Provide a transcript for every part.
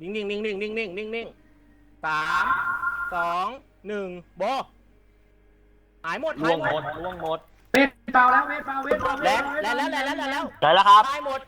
นิ่งนิ่งนิ่งนิ่งนิ่งนิ่งนิ่งนิ่งสามสองหนึ่งโบหายหมดหายหมดล่วงหมดเวทเปล่าแล้วเวทเปล่าเปล่าเวแล้เปล่าแล้วแล้วแล้วแล้วแล้วแล้วแล้วครับ ตายหมด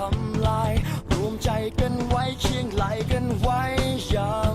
ทำลาย รวมใจกันไว้เชียงไหลกันไว้ยาม